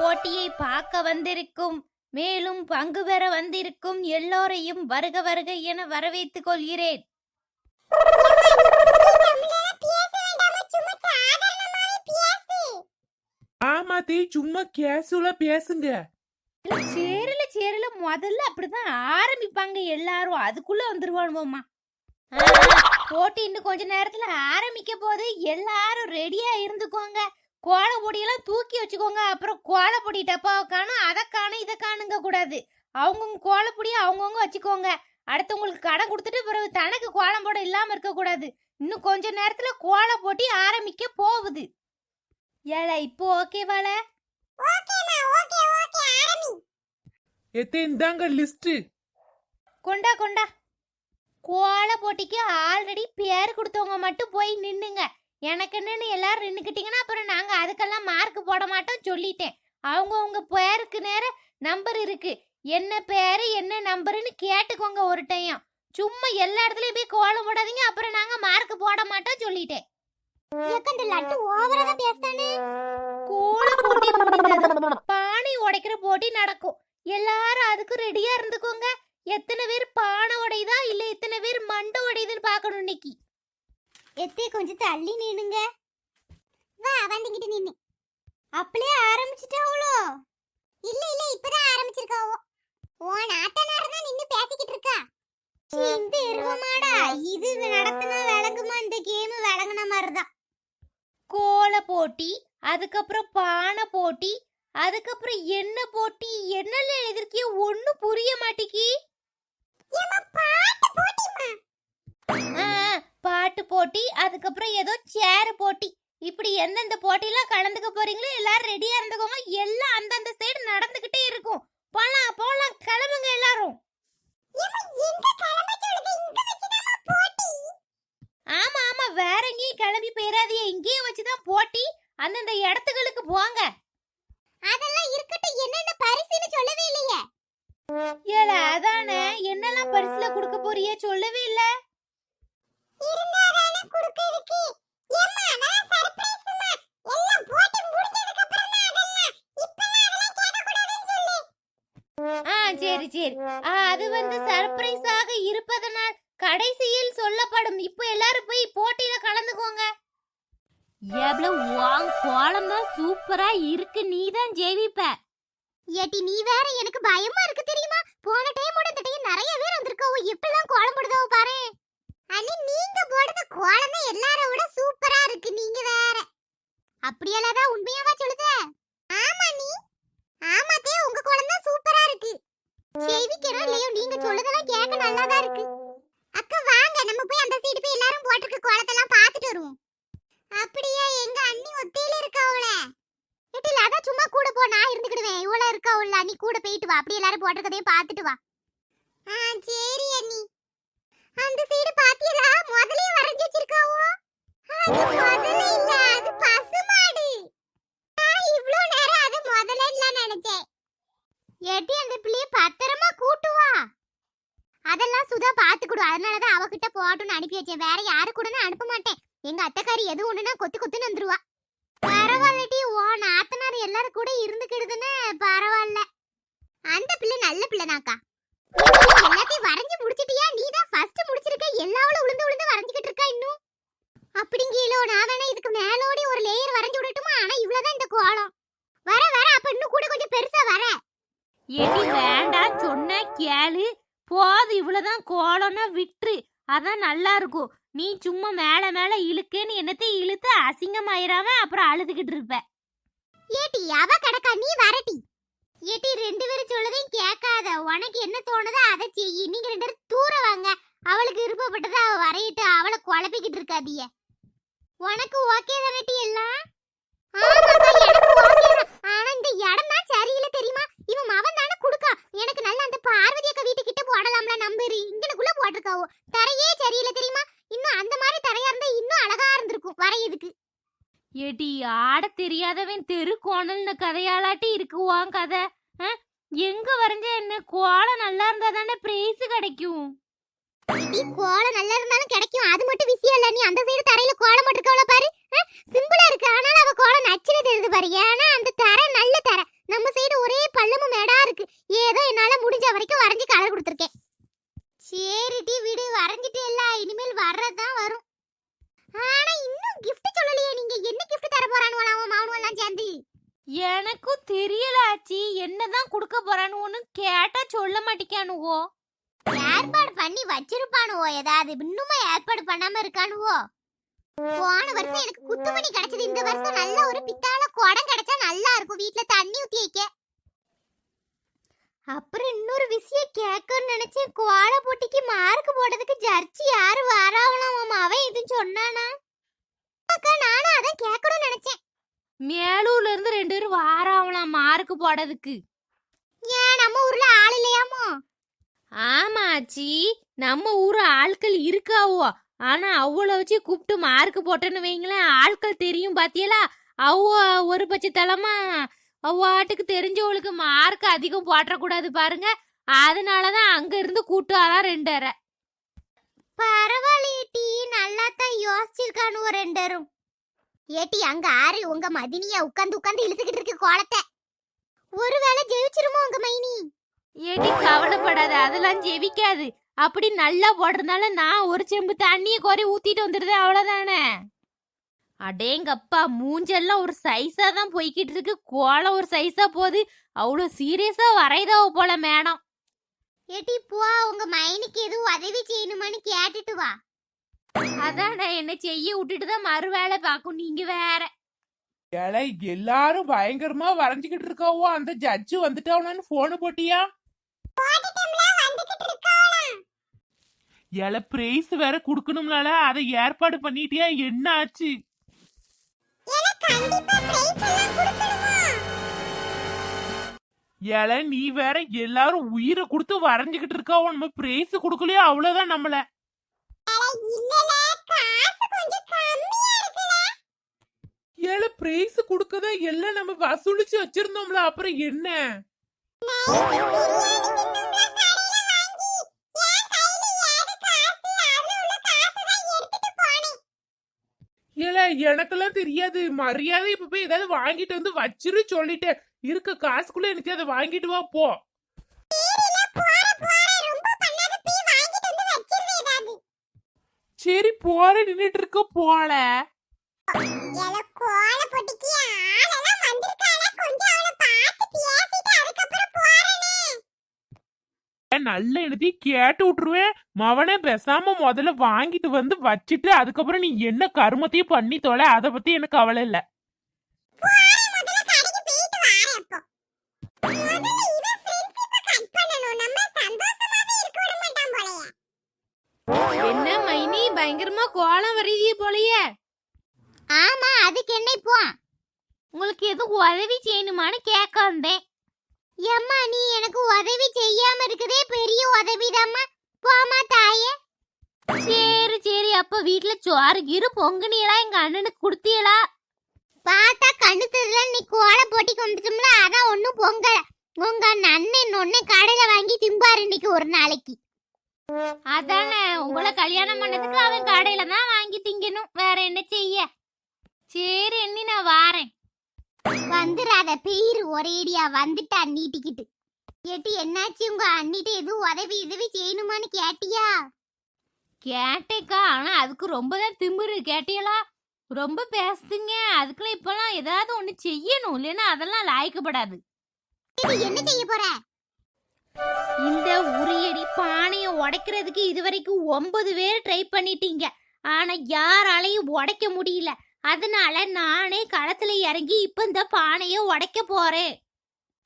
போட்டியை பார்க்க வந்திருக்கும் மேலும் பங்கு பெற வந்திருக்கும் எல்லோரையும் வருக வருக என வரவேற்றுக் கொள்கிறேன். ஆமா தீ சும்மா கேசுவலா பேசுங்க. சேரல சேரல முதல்ல அப்படிதான் ஆரம்பிப்பாங்க எல்லாரும். அதுக்குள்ள வந்துருவானுவோம்மா. போட்டி இன்னும் கொஞ்ச நேரத்துல ஆரம்பிக்க போது எல்லாரும் ரெடியா இருந்துக்கோங்க. கோல பொடியெல்லாம் தூக்கி வச்சுக்கோங்க. அப்புறம் கோல பொடி டப்பாவை காணும். அதை காணும் இதை காணுங்க கூடாது. அவங்கவுங்க கோலப்பொடியை அவங்கவுங்க வச்சுக்கோங்க. அடுத்தவங்களுக்கு கடன் கொடுத்துட்டு பிறகு தனக்கு கோலம் போட இல்லாம இருக்க கூடாது. இன்னும் கொஞ்ச நேரத்துல கோல போட்டி ஆரம்பிக்க போகுது. ஏல இப்போ ஓகேவால எத்தே இந்தாங்க லிஸ்ட் கொண்டா கொண்டா. கோல போட்டிக்கு ஆல்ரெடி பேர் கொடுத்தவங்க மட்டும் போய் நின்னுங்க. எனக்கு என்னன்னு எல்லாரும் நின்னுக்கிட்டீங்கன்னா அப்புறம் நாங்க அதுக்கெல்லாம் மார்க் போட மாட்டோம் சொல்லிட்டேன். அவங்க உங்க பேருக்கு நேர நம்பர் இருக்கு. என்ன பேரு என்ன நம்பருன்னு கேட்டுக்கோங்க ஒரு டைம் சும்மா எல்லா இடத்துலயும் போய் கோலம் போடாதீங்க அப்புறம் நாங்க மார்க் போட மாட்டோம் சொல்லிட்டேன். இந்த லட்டு ஓவரா தான் பேசுதானே? கோலம் போட்டி முடிந்தது பானை உடைக்கிற போட்டி நடக்கும். எல்லாரும் அதுக்கு ரெடியா இருந்துக்கோங்க. எத்தனை பேர் பானை உடையுதா இல்ல எத்தனை பேர் மண்டை உடையுதுன்னு பார்க்கணும் இன்னைக்கு. எத்தே கொஞ்சம் தள்ளி நின்னுங்க. வா வந்துகிட்டு நின்னு. அப்படியே ஆரம்பிச்சிட்டாவளோ இல்ல இல்ல இப்பதான் ஆரம்பிச்சிருக்காவோ ஓ நாத்தனார் தான் நின்னு பேசிக்கிட்டு இருக்கா? இந்த எருவமாடா இது நடத்தின விளங்குமா? இந்த கேம் விளங்குன மாதிரிதான். கோல போட்டி அதுக்கப்புறம் பானை போட்டி அதுக்கப்புறம் என்ன போட்டி என்னல எழுதிருக்கிய ஒண்ணும் புரிய மாட்டிக்கி. பாட்டு போட்டிமா பாட்டு போட்டி அதுக்கப்புறம் ஏதோ சேர் போட்டி. இப்படி எந்தெந்த போட்டிலாம் கலந்துக்க போறீங்களோ எல்லாரும் ரெடியா இருந்துக்கோங்க. எல்லாம் அந்தந்த சைடு நடந்துகிட்டே இருக்கும். போலாம் போலாம் கிளம்புங்க எல்லாரும். ஆமா ஆமா வேற எங்கேயும் கிளம்பி போயிடாதீங்க இங்கேயே வச்சுதான் போட்டி. அந்தந்த இடத்துகளுக்கு போங்க. அதெல்லாம் இருக்கட்டும். என்னென்ன பரிசுன்னு சொல்லவே இல்லையே. ஏல அதானே. என்னெல்லாம் பரிசுல கொடுக்க போறியே சொல்லவே இல்ல. சரி சரி. அது வந்து சர்ப்ரைஸாக இருப்பதனால் கடைசியில் சொல்லப்படும். இப்போ எல்லாரும் போய் போட்டியில கலந்துக்கோங்க. எவ்வளவு வாங் கோலம் தான் சூப்பரா இருக்கு. நீ தான் ஜெயிப்ப. ஏட்டி நீ வேற எனக்கு பயமா இருக்கு தெரியுமா போன டைமோட இந்த டைம் நிறைய பேர் வந்திருக்காவோ எப்படிலாம் கோலம் போடுதோ பாரு அண்ணி நீங்க போடுற கோலம் தான் எல்லார விட சூப்பரா இருக்கு நீங்க வேற அப்படியெல்லாம் உண்மையாவா சொல்லுத? ஆமா நீ. ஆமாத்தே உங்க குழந்தை சூப்பரா இருக்கு. செவிக்கிறோம் இல்லையோ நீங்க சொல்லுதெல்லாம் கேட்க நல்லா தான் இருக்கு. அக்கா வாங்க. நம்ம போய் அந்த சைடு போய் எல்லாரும் போட்டிருக்க குளத்தெல்லாம் பார்த்துட்டு வருவோம். அப்படியா எங்க அண்ணி ஒத்தையில இருக்காவள ஏட்டில அதான் சும்மா கூட போ. நான் இருந்துக்கிடுவேன். இவ்வளோ இருக்கா உள்ள நீ கூட போயிட்டு வா. அப்படி எல்லாரும் போட்டிருக்கதையும் பார்த்துட்டு வா. ஆ சரி அண்ணி. அந்த சைடு பாத்தியலா முதலே வரைஞ்சி வச்சிருக்காவோ? அது முதல்ல இல்ல. அது நினைச்சேன். ஏட்டி அந்த பிள்ளைய பத்திரமா கூட்டு வா. அதெல்லாம் சுதா பாத்துக்கிடும். அதனாலதான் அவகிட்ட போட்டுன்னு அனுப்பி வச்சேன். வேற யாரு கூட அனுப்ப மாட்டேன். எங்க அத்தைக்காரி எது ஒண்ணுனா கொத்து கொத்துன்னு வந்துருவா. பரவாயில்லடி ஓ நாத்தனார் எல்லாரும் கூட இருந்துக்கிடுதுன்னு பரவாயில்ல. அந்த பிள்ளை நல்ல பிள்ளைனாக்கா எல்லாத்தையும் வரைஞ்சு முடிச்சிட்டியா? நீ தான் ஃபர்ஸ்ட் முடிச்சிருக்க. எல்லாவளும் உளுந்து உளுந்து வரைஞ்சுக்கிட்டு இருக்கா இன்னும்? அப்படிங்கீலோ நான் வேணா இதுக்கு மேலோடி ஒரு லேயர் வரைஞ்சு விடட்டுமா? ஆனா இவ்வளவுதான் இந்த கோலம். வர வர அப்ப இன்னும் கூட கொஞ்சம் பெருசா வர. எடி வேண்டாம் சொன்ன கேளு. போது இவ்வளவுதான் கோலம்னா விட்டுரு. அதான் நல்லா இருக்கும் நீ சும்மா மேல மேல இழுக்கேன்னு என்னத்தையும் இழுத்து அசிங்கமாயிராம அப்புறம் அழுதுகிட்டு இருப்ப. ஏட்டி அவ கிடக்கா நீ வரட்டி ஏட்டி ரெண்டு பேரும் சொல்லதையும் கேட்காத. உனக்கு என்ன தோணுதோ அதை செய்யி. நீங்க ரெண்டு பேரும் தூர வாங்க. அவளுக்கு விருப்பப்பட்டதை அவ வரையிட்டு அவளை குழப்பிக்கிட்டு இருக்காதீங்க. உனக்கு ஓகே தானே எல்லாம் ஆமாக்கா, எனக்கு okay தான். ஆனா இந்த இடம் தான் சரியில்லை தெரியுமா இவன் மவன் தானே குடுக்கா எனக்கு நல்ல அந்த பார்வதி அக்கா வீட்டு கிட்ட போடலாம்ல நம்பரு இங்கனுக்குள்ள போட்டிருக்காவோ. தரையே சரியில்லை தெரியுமா? இன்னும் அந்த மாதிரி தரையா இருந்தா இன்னும் அழகா இருந்திருக்கும் வரையதுக்கு ஏடி ஆட தெரியாதவன் தெரு கோணல்னு கதையாலாட்டி இருக்கு உன் கதை? எங்க வரைஞ்ச என்ன? கோலம் நல்லா இருந்தா தானே பிரைஸ் கிடைக்கும். கோலம் நல்லா இருந்தாலும் கிடைக்கும். அது மட்டும் விஷயம் இல்ல. நீ அந்த சைடு தரையில கோலம் போட்டுருக்கவள பாரு. சிம்பிளா இருக்கு. ஆனாலும் அவ கோலம் நச்சுன்னு தெரியுது பாரு. ஏன்னா அந்த தரை நல்ல தரை. நம்ம சைடு ஒரே பள்ளமும் மேடா இருக்கு. ஏதோ என்னால முடிஞ்ச வரைக்கும் வரைஞ்சி கலர் கொடுத்துருக்கேன். சரிடி வீடு வரைஞ்சிட்டு எல்லாம் இனிமேல் வர்றதுதான் வரும். ஆனா இன்னும் கிஃப்ட் சொல்லலையே நீங்க. என்ன கிஃப்ட் தர போறானுவலாம் மாவனுவெல்லாம் சேர்ந்து? எனக்கும் தெரியல ஆச்சி. என்னதான் கொடுக்க போறானுவோன்னு கேட்டா சொல்ல மாட்டேக்கானுவோ? ஏற்பாடு பண்ணி வச்சிருப்பானுவோ? ஏதாவது இன்னுமா ஏற்பாடு பண்ணாம இருக்கானுவோ? போன வருஷம் எனக்கு குத்துமணி கிடைச்சது. இந்த வருஷம் நல்ல ஒரு பித்தாள குடம் கிடைச்சா நல்லா இருக்கும். வீட்ல தண்ணி ஊத்தி வைக்க. அப்புறம் இன்னொரு விஷயம் கேட்கணும்னு நினைச்சேன். கோல போட்டிக்கு மார்க் போடுறதுக்கு ஜர்ச்சி யாரு வாராவலாம் அவன் எதுவும் சொன்னானா? அக்கா நானும் அதான் கேட்கணும்னு நினைச்சேன். மேலூர்ல இருந்து ரெண்டு பேரும் வாராவலாம் மார்க் போடுறதுக்கு ஏன்? நம்ம ஊர்ல ஆள் இல்லையாமோ ஆமா ஆச்சி நம்ம ஊர் ஆட்கள் இருக்காவோ? ஆனா அவளை வச்சு கூப்பிட்டு மார்க் போட்டேன்னு வைங்களேன் ஆட்கள் தெரியும் பாத்தியலா? அவ ஒரு பட்ச தலைமா அவ ஆட்டுக்கு தெரிஞ்சவளுக்கு மார்க் அதிகம் போட்டக்கூடாது பாருங்க. அதனாலதான் அங்க இருந்து கூட்டு வரா ரெண்டரை. பரவாயில்லையே டீ நல்லா தான் யோசிச்சிருக்கானு ஒரு ரெண்டரும். ஏட்டி அங்க ஆறு உங்க மதினியா உட்காந்து உட்காந்து இழுத்துக்கிட்டு இருக்கு கோலத்தை. ஒருவேளை ஜெயிச்சிருமோ உங்க மைனி? ஏடி கவலைப்படாத அதெல்லாம் ஜெபிக்காது அப்படி நல்லா போடுறதுனால நான் ஒரு செம்பு தண்ணிய குறை ஊத்திட்டு வந்துடுது அவ்வளவுதானே? அடேங்கப்பா மூஞ்செல்லாம் ஒரு சைஸா தான் போய்கிட்டு இருக்கு. கோலம் ஒரு சைஸா போகுது. அவ்வளோ சீரியஸா வரைதவ போல மேடம். ஏட்டி போ உங்க மைனிக்கு எதுவும் உதவி செய்யணுமான்னு கேட்டுட்டு வா. அதான் நான் என்ன செய்ய விட்டுட்டு தான் மறு வேலை பார்க்கும். நீங்க வேற. ஏழை எல்லாரும் பயங்கரமா வரைஞ்சுக்கிட்டு இருக்காவோ? அந்த ஜட்ஜு வந்துட்டாவனு போனு போட்டியா? ஏழை பிரைஸ் வேற குடுக்கணும்னால அதை ஏற்பாடு பண்ணிட்டியா? என்ன ஆச்சு? ஏழை நீ வேற எல்லாரும் உயிரை கொடுத்து வரைஞ்சுக்கிட்டு இருக்காவோ நம்ம பிரைஸ் கொடுக்கலையோ? அவ்வளவுதான் நம்மள. ஏழை பிரைஸ் கொடுக்கதான் எல்லாம் நம்ம வசூலிச்சு வச்சிருந்தோம்ல அப்புறம் என்ன? எனக்கெல்லாம் தெரியாது. மரியாதை இப்ப போய் ஏதாவது வாங்கிட்டு வந்து வச்சிரு சொல்லிட்டேன். இருக்க காசுக்குள்ள எனக்கு அதை வாங்கிட்டு வா போ. சரி போற நின்னுட்டு இருக்க போல. நல்ல எழுதி கேட்டு விட்டுருவேன். மவனே பேசாம முதல்ல வாங்கிட்டு வந்து வச்சுட்டு அதுக்கப்புறம் நீ என்ன கருமத்தையும் பண்ணி தொலை அதை பத்தி எனக்கு கவலை இல்ல. என்ன மைனி? பயங்கரமா கோலம் வரைதிய போலயே. ஆமா அதுக்கு என்ன இப்போ உங்களுக்கு எதுவும் உதவி செய்யணுமான்னு கேட்க வந்தேன். எம்மா நீ எனக்கு உதவி செய்யாம இருக்கதே பெரிய உதவிதாம்மா. போமா தாயே. சரி சரி அப்ப வீட்ல சோறு கீறு பொங்குனியலா எங்க அண்ணனுக்கு குடுத்தியலா? பார்த்தா கண்ணு தெரியல நீ கோல போட்டி கொண்டுட்டோம்ல அதான் ஒண்ணும் பொங்கல. உங்க அண்ணன் ஒன்னே கடையில வாங்கி திம்பாரு இன்னைக்கு ஒரு நாளைக்கு. அதானே உங்களை கல்யாணம் பண்ணதுக்கு அவன் கடையில தான் வாங்கி திங்கணும். வேற என்ன செய்ய? சரி எண்ணி நான் வாரேன். வந்துடாத பேரு ஒரேடியா வந்துட்டா நீட்டிக்கிட்டு ஏட்டி என்னாச்சு? உங்க அண்ணிட்ட எதுவும் உதவி உதவி செய்யணுமான்னு கேட்டியா? கேட்டேக்கா ஆனா அதுக்கு ரொம்ப தான் திமிரு. கேட்டியலா? ரொம்ப பேசுதுங்க. அதுக்குள்ள இப்பெல்லாம் ஏதாவது ஒண்ணு செய்யணும். இல்லைன்னா அதெல்லாம் லாய்க்கப்படாது. என்ன செய்ய போற? இந்த உரியடி பானையை உடைக்கிறதுக்கு இதுவரைக்கும் ஒன்பது பேர் ட்ரை பண்ணிட்டீங்க. ஆனா யாராலையும் உடைக்க முடியல. அதனால நானே களத்துல இறங்கி இப்ப இந்த பானையை உடைக்க போறேன்.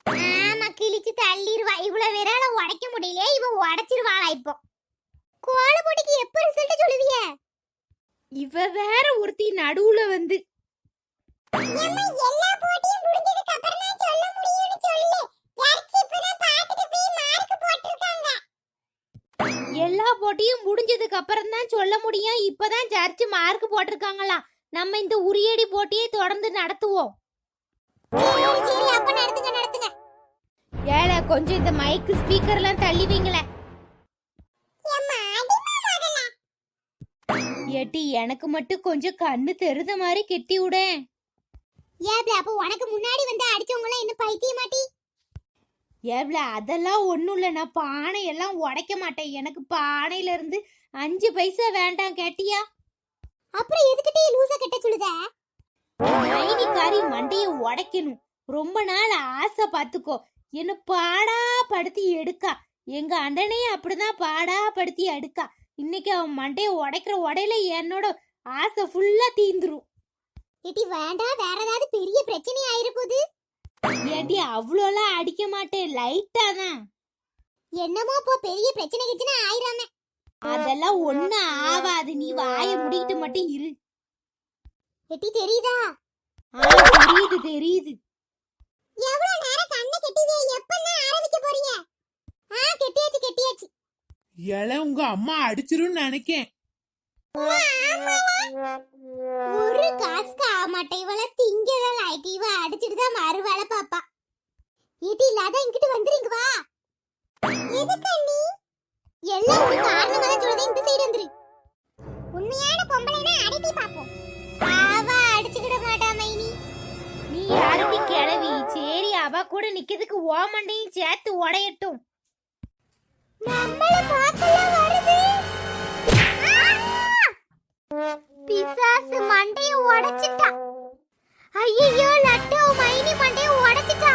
ஆமா கிழிச்சு தள்ளிடுவா இவ்வளவு விரால உடைக்க முடியல இவ உடைச்சிருவாளா இப்போ? கோல போட்டிக்கு எப்ப ரிசல்ட் சொல்லுவிய? இவ வேற ஒருத்தி நடுவுல வந்து. எல்லா போட்டியும் முடிஞ்சதுக்கு அப்புறம் தான் சொல்ல முடியும். இப்பதான் சர்ச் மார்க் போட்டிருக்காங்களாம். நம்ம இந்த உரியடி போட்டியை தொடர்ந்து நடத்துவோம். ஏழை கொஞ்சம் இந்த மைக் ஸ்பீக்கர்லாம் தள்ளி வைங்களேன் ஏட்டி எனக்கு மட்டும் கொஞ்சம் கண்ணு தெரித மாதிரி கெட்டி விடேன் ஏப்ல அப்ப உனக்கு முன்னாடி வந்து அடிச்சவங்க என்ன பைத்திய மாட்டி ஏவ்ல அதெல்லாம் ஒன்றும் இல்லை நான் பானை எல்லாம் உடைக்க மாட்டேன். எனக்கு பானையில இருந்து அஞ்சு பைசா வேண்டாம் கேட்டியா? அப்புறம் எதுக்கிட்டே லூசா கட்ட சொல்லுத? மைனிக்காரி மண்டையை உடைக்கணும். ரொம்ப நாள் ஆசை பார்த்துக்கோ. என்ன பாடா படுத்தி எடுக்கா. எங்க அண்ணனையும் அப்படிதான் பாடா படுத்தி எடுக்கா இன்னைக்கு அவன் மண்டைய உடைக்கிற உடையில என்னோட ஆசை ஃபுல்லா தீந்துரும். ஏட்டி வேண்டாம் வேற ஏதாவது பெரிய பிரச்சனை ஆயிருக்குது. ஏட்டி அவ்வளோலாம் அடிக்க மாட்டேன். லைட்டா தான். என்னமோ போ பெரிய பிரச்சனை கிச்சனை ஆயிராம. அதெல்லாம் ஒண்ணு ஆவாது நீ வாயை முடிக்கிட்டு மட்டும் இரு. ஏட்டி தெரியுதா? தெரியுது தெரியுது. எவ்வளவு நேரம் கண்ணை கெட்டிவே எப்பதான் ஆரம்பிக்க போறீங்க? ஆ கெட்டியாச்சு கெட்டியாச்சு. இலை உங்க அம்மா அடிச்சிரும்னு நினைக்கேன். ஒரு காசுக்கு ஆக மாட்டேன் இவள திங்கதான் லாய்க்கு இவ அடிச்சிட்டு தான் மறு வேலை பாப்பா இது இல்லாத இங்கிட்டு ஓமண்டையும் சேர்த்து உடையட்டும். நம்மள பார்க்கல வருது. பிசாசு மண்டைய உடைச்சிட்டா. ஐயோ லட்டு மைனி மண்டைய உடைச்சிட்டா.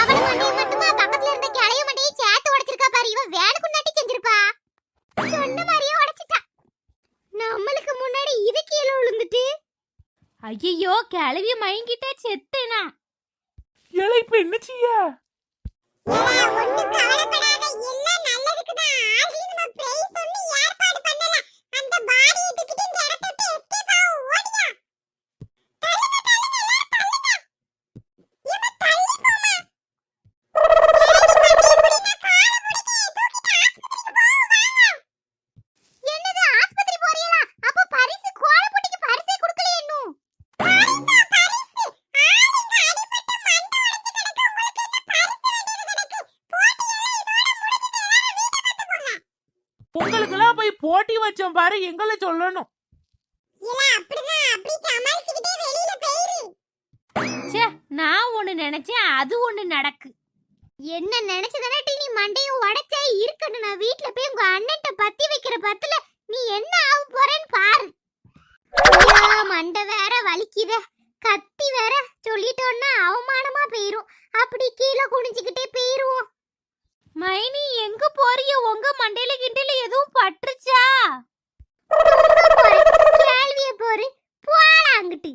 அவள மண்டைய மட்டுமா பக்கத்துல இருந்த கிளைய மண்டைய சேர்த்து உடைச்சிருக்கா பாரு. இவ வேணுக்கு நட்டி செஞ்சிருப்பா. சொன்ன மாதிரியே உடைச்சிட்டா. நம்மளுக்கு முன்னாடி இது கீழே விழுந்துட்டு. ஐயோ கிளவி மயங்கிட்டா செத்தேனா? இப்ப என்ன செய்ய? வச்சோம் பாரு எங்களை சொல்லணும். இல்ல அப்படிதான் அப்படி சமாளிச்சுக்கிட்டே வெளியில போயிரு. ச்சே நான் ஒண்ணு நினைச்சேன் அது ஒண்ணு நடக்கு. என்ன நினைச்சதானே நீ மண்டைய உடைச்சே இருக்கணும். நான் வீட்ல போய் உங்க அண்ணன்ட்ட பத்தி வைக்கிற பத்துல நீ என்ன ஆக போறேன்னு பாரு. ஐயோ, மண்டை வேற வலிக்குதே. கத்தி வேற சொல்லிட்டோன்னா அவமானமா போயிரும். அப்படி கீழே குனிஞ்சுக்கிட்டே போயிருவோம். மைனி எங்க போறிய உங்க மண்டையில கிண்டையில எதுவும் பட்டுருச்சா? கேள்விய போரு. போடா அங்கிட்டு.